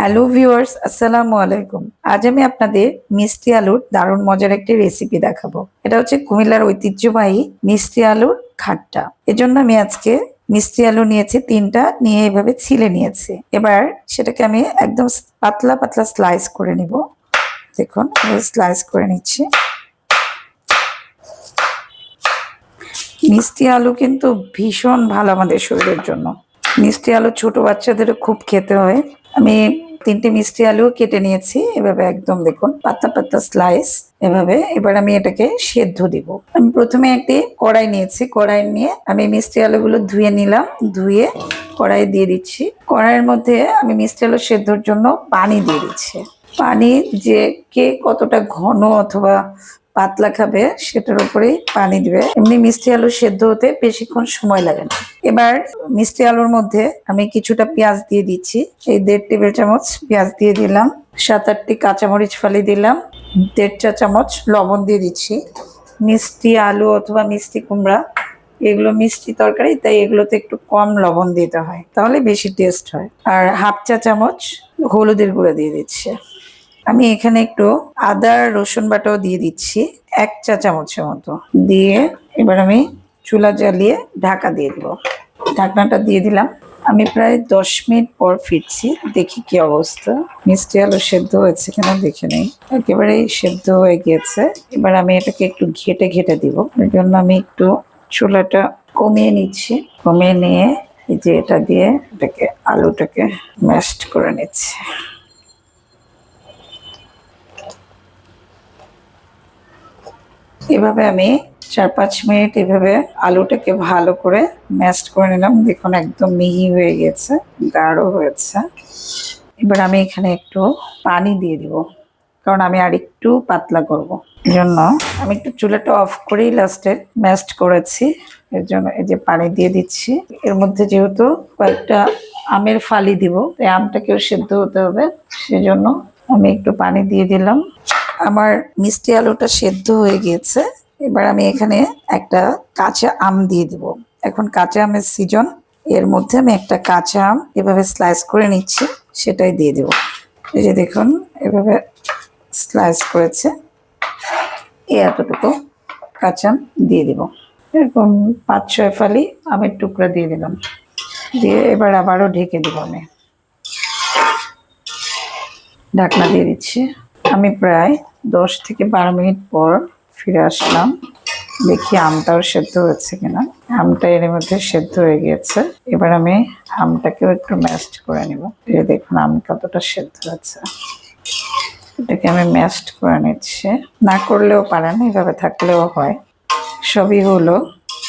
Hello viewers, আসসালামু আলাইকুম। আজ আমি আপনাদের মিষ্টি আলুর দারুণ মজার একটি রেসিপি দেখাবো। এটা হচ্ছে কুমিল্লার ঐতিহ্যবাহী মিষ্টি আলুর খাট্টা। এজন্য আমি আজকে মিষ্টি আলু নিয়েছি, তিনটা নিয়ে এভাবে ছিলে নিয়েছি। এবার সেটাকে আমি একদম পাতলা পাতলা স্লাইস করে নিব। দেখুন স্লাইস করে নিচ্ছি। মিষ্টি আলু কিন্তু ভীষণ ভালো আমাদের শরীরের জন্য। মিষ্টি আলু ছোট বাচ্চাদেরও খুব খেতে হয়। আমি তিনটে মিষ্টি আলু কেটে নিয়েছি, এভাবে একদম দেখুন, পাতা পাতা স্লাইস এভাবে। এবার আমি এটাকে সেদ্ধ দিব। আমি প্রথমে একটি কড়াই নিয়েছি, কড়াই নিয়ে আমি মিষ্টি আলুগুলো ধুয়ে নিলাম, ধুয়ে কড়াই দিয়ে দিচ্ছি। কড়াইয়ের মধ্যে আমি মিষ্টি আলু সেদ্ধর জন্য পানি দিয়ে দিচ্ছি। পানি যে কে কতটা ঘন অথবা পাতলা খাবে, সেটার উপরেই পানি দিবে। এমনি মিষ্টি আলু সেদ্ধ হতে বেশিক্ষণ সময় লাগে না। এবার মিষ্টি আলুর মধ্যে আমি কিছুটা পেঁয়াজ দিয়ে দিচ্ছি। এই দেড় টেবিল চামচ পেঁয়াজ দিয়ে দিলাম। সাত আটটি কাঁচামরিচ ফালি দিলাম। দেড় চা চামচ লবণ দিয়ে দিচ্ছি। মিষ্টি আলু অথবা মিষ্টি কুমড়া, এগুলো মিষ্টি তরকারি, তাই এগুলোতে একটু কম লবণ দিতে হয়। তাহলে বেশি টেস্ট হয়। আর হাফ চা চামচ হলুদের গুঁড়ো দিয়ে দিচ্ছে। আমি এখানে একটু আদা, রসুন বাটাও দিয়ে দিচ্ছি, এক চা চামচের মতো। দিয়ে এবার আমি চুলা জ্বালিয়ে ঢাকা দিয়ে দেবো। ঢাকনাটা দিয়ে দিলাম। আমি প্রায় দশ মিনিট পর ফিরছি। দেখি কি অবস্থা। মিষ্টি আলু সেদ্ধ হয়েছে কিনা দেখে নেই। একেবারেই সেদ্ধ হয়ে গিয়েছে। এবার আমি এটাকে একটু ঘেটে ঘেটে দিব। এর জন্য আমি একটু চুলাটা কমিয়ে নিচ্ছি। কমিয়ে নিয়ে এই যে এটা দিয়ে এটাকে, আলুটাকে ম্যাশড করে নিচ্ছি। এভাবে আমি চার পাঁচ মিনিট এভাবে আলুটাকে ভালো করে ম্যাশ করে নিলাম। দেখুন একদম মিহি হয়ে গেছে, গাঢ় হয়েছে। এবার আমি এখানে একটু পানি দিয়ে দিব, কারণ আমি আর একটু পাতলা করব। জন্য আমি একটু চুলাটা অফ করেই লাস্টে ম্যাশড করেছি। এর জন্য এই যে পানি দিয়ে দিচ্ছি। এর মধ্যে যেহেতু কয়েকটা আমের ফালি দিব, তাই আমটাকেও সেদ্ধ হতে হবে। সেজন্য আমি একটু পানি দিয়ে দিলাম। আমার মিষ্টি আলুটা সেদ্ধ হয়ে গিয়েছে। এবার আমি এখানে একটা কাঁচা আম দিয়ে দিব। এখন কাঁচা আমের সিজন এর মধ্যে আমি একটা কাঁচা আম এভাবে স্লাইস করে নিচ্ছি, সেটাই দিয়ে দেব। এই যে দেখুন, এভাবে স্লাইস করেছে। এই এতটুকু কাঁচা আম দিয়ে দিব। এরকম পাঁচ ছয় ফালি আমের টুকরা দিয়ে দিলাম। দিয়ে এবার আবারও ঢেকে দিব আমি। ঢাকনা দিয়ে দিচ্ছি। আমি প্রায় দশ থেকে বারো মিনিট পর ফিরে আসলাম। দেখি আমটাও সেদ্ধ হয়েছে কিনা। আমটা এর মধ্যে সেদ্ধ হয়ে গিয়েছে। এবার আমি আমটাকেও একটু ম্যাশড করে নিব। এই দেখুন, আম কতটা সেদ্ধ হয়েছে। এটাকে আমি ম্যাশড করে নিচ্ছি। না করলেও পারেন, এভাবে থাকলেও হয়। সবই হলো,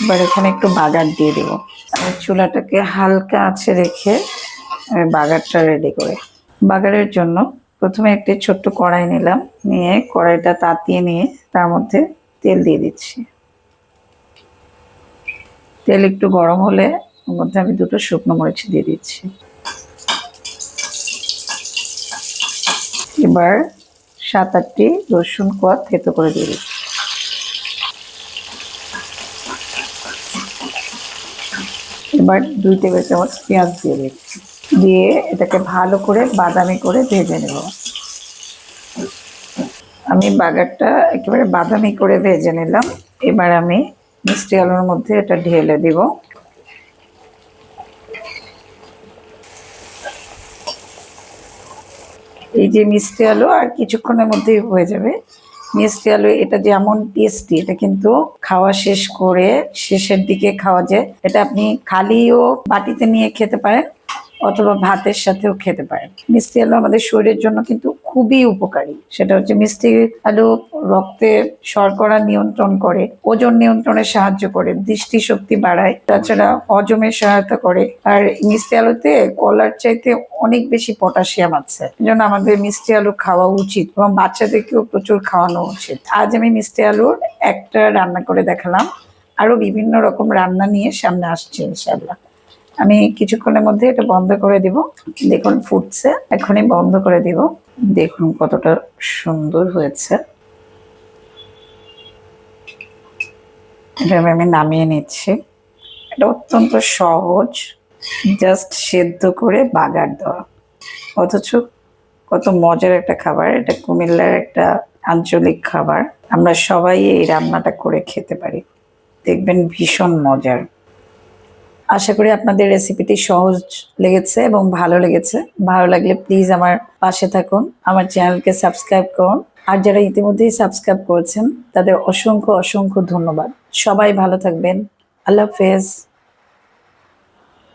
এবার এখানে একটু বাগার দিয়ে দিব। আমি চুলাটাকে হালকা আছে রেখে, আমি বাগারটা রেডি করে। বাগারের জন্য প্রথমে একটি ছোট্ট কড়াই নিলাম, নিয়ে কড়াইটা তাতিয়ে নিয়ে তার মধ্যে তেল দিয়ে দিচ্ছি। তেল একটু গরম হলে ওর মধ্যে আমি দুটো শুকনো মরিচ দিয়ে দিচ্ছি। এবার সাত আটটি রসুন কোয়া থেতো করে দিয়ে দিচ্ছি। এবার দুই টেবিল চামচ পেঁয়াজ দিয়ে দিচ্ছি। দিয়ে এটাকে ভালো করে বাদামি করে ভেজে নেব। আমি বাগারটা একেবারে বাদামি করে ভেজে নিলাম। এবার আমি মিষ্টি আলুর মধ্যে এটা ঢেলে দিব। এই যে মিষ্টি আলু আর কিছুক্ষণের মধ্যেই হয়ে যাবে। মিষ্টি আলু এটা যেমন টেস্টি এটা কিন্তু খাওয়া শেষ করে শেষের দিকে খাওয়া যায়। এটা আপনি খালিও বাটিতে নিয়ে খেতে পারেন। অথবা ভাতের সাথেও খেতে পারেন মিষ্টি আলু আমাদের শরীরের জন্য কিন্তু খুবই উপকারী। সেটা হচ্ছে মিষ্টি আলু রক্তে শর্করা নিয়ন্ত্রণ করে, ওজন নিয়ন্ত্রণে সাহায্য করে, দৃষ্টিশক্তি বাড়ায়, তাছাড়া হজমে সহায়তা করে। আর মিষ্টি আলুতে কলার চাইতে অনেক বেশি পটাশিয়াম আছে। জন্য আমাদের মিষ্টি আলু খাওয়া উচিত এবং বাচ্চাদেরকেও প্রচুর খাওয়ানো উচিত। আজ আমি মিষ্টি আলুর একটা রান্না করে দেখালাম। আরও বিভিন্ন রকম রান্না নিয়ে সামনে আসছে ইনশাল্লাহ আমি কিছুক্ষণের মধ্যে এটা বন্ধ করে দিব। দেখুন, ফুটছে। এখনই বন্ধ করে দিব। দেখুন কতটা সুন্দর হয়েছে। এটা আমি নামিয়ে নিচ্ছি। এটা অত্যন্ত সহজ। জাস্ট সেদ্ধ করে বাগার দেওয়া। অথচ কত মজার একটা খাবার। এটা কুমিল্লার একটা আঞ্চলিক খাবার। আমরা সবাই এই রান্নাটা করে খেতে পারি। দেখবেন ভীষণ মজার। আশা করি আপনাদের রেসিপিটি সহজ লেগেছে এবং ভালো লেগেছে। ভালো লাগলে প্লিজ আমার পাশে থাকুন, আমার চ্যানেলকে সাবস্ক্রাইব করুন। আর যারা ইতিমধ্যেই সাবস্ক্রাইব করেছেন, তাদের অসংখ্য অসংখ্য ধন্যবাদ। সবাই ভালো থাকবেন। আল্লাহ হাফেজ।